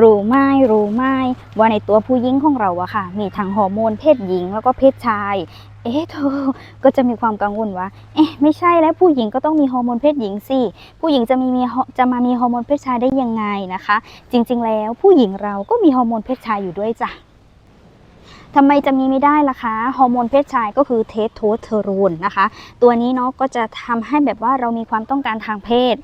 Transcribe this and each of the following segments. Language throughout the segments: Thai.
รู้ไหม่รู้ไหม่ว่าในตัวผู้หญิงของเราอะค่ะ มีทั้งฮอร์โมนเพศหญิงแล้วก็เพศชาย เอ๊ะเธอก็จะมีความกังวลว่า เอ๊ะไม่ใช่แล้วผู้หญิงก็ต้องมีฮอร์โมนเพศหญิงสิ ผู้หญิงจะมีมีจะมามีฮอร์โมนเพศชายได้ยังไงนะคะ จริงๆแล้วผู้หญิงเราก็มีฮอร์โมนเพศชายอยู่ด้วยจ้ะ ทำไมจะมีไม่ได้ล่ะคะ ฮอร์โมนเพศชายก็คือเทสโทสเตอโรนนะคะ ตัวนี้เนาะก็จะทำให้แบบว่าเรามีความต้องการทางเพศ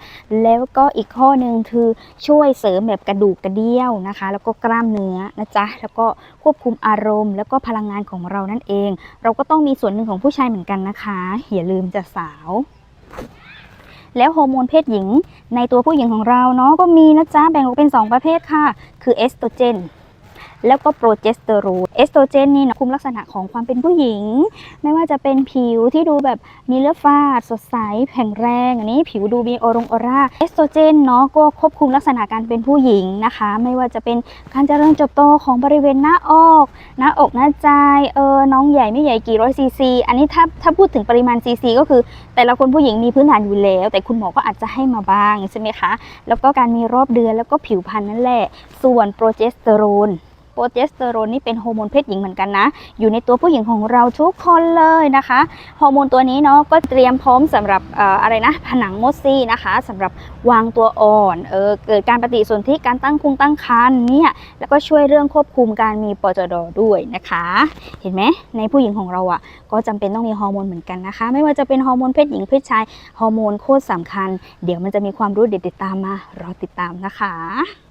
แล้วก็อีกข้อหนึ่งคือช่วยเสริมแบบกระดูกกระเดี่ยวนะคะ แล้วก็กล้ามเนื้อนะจ๊ะ แล้วก็ควบคุมอารมณ์ แล้วก็พลังงานของเรานั่นเอง เราก็ต้องมีส่วนหนึ่งของผู้ชายเหมือนกันนะคะ อย่าลืมจะสาวแล้วฮอร์โมนเพศหญิงในตัวผู้หญิงของเราเนาะก็มีนะจ๊ะแบ่งออกเป็น 2 ประเภทค่ะ คือเอสโตรเจน แล้วก็โปรเจสเตอโรนเอสโตรเจนนี่นะคุมลักษณะของความเป็นผู้หญิง ไม่ว่าจะเป็นผิวที่ดูแบบมีเลือดฟาด สดใสแข็งแรงอันนี้ผิวดูมีออรงออร่าเอสโตรเจนเนาะก็ควบคุมลักษณะการเป็นผู้หญิงนะคะ ไม่ว่าจะเป็นการเจริญเติบโตของบริเวณหน้าอกหน้าอกหน้าใจเออน้องใหญ่ไม่ใหญ่กี่ร้อยซีซีอันนี้ถ้าถ้าพูดถึงปริมาณซีซีก็คือ แต่ละคนผู้หญิงมีพื้นฐานอยู่แล้ว แต่คุณหมอก็อาจจะให้มาบ้างใช่ไหมคะ แล้วก็การมีรอบเดือนแล้วก็ผิวพรรณนั่นแหละ ส่วนโปรเจสเตอโรน โปรเจสเตอโรนนี่เป็นฮอร์โมนเพศหญิงเหมือนกันนะ อยู่ในตัวผู้หญิงของเราทุกคนเลยนะคะฮอร์โมนตัวนี้เนาะก็เตรียมพร้อมสำหรับอออะไรนะผนังมดซี่นะคะสำหรับวางตัวอ่อนเออเกิดการปฏิสนธิการตั้งคุงตั้งครรภ์เนี่ยแล้วก็ช่วยเรื่องควบคุมการมีปจดด้วยนะคะ เห็นไหมในผู้หญิงของเราอะก็จำเป็นต้องมีฮอร์โมนเหมือนกันนะคะ ไม่ว่าจะเป็นฮอร์โมนเพศหญิงเพศชายฮอร์โมนโคตรสำคัญ เดี๋ยวมันจะมีความรู้เด็ดๆตามมารอติดตามนะคะ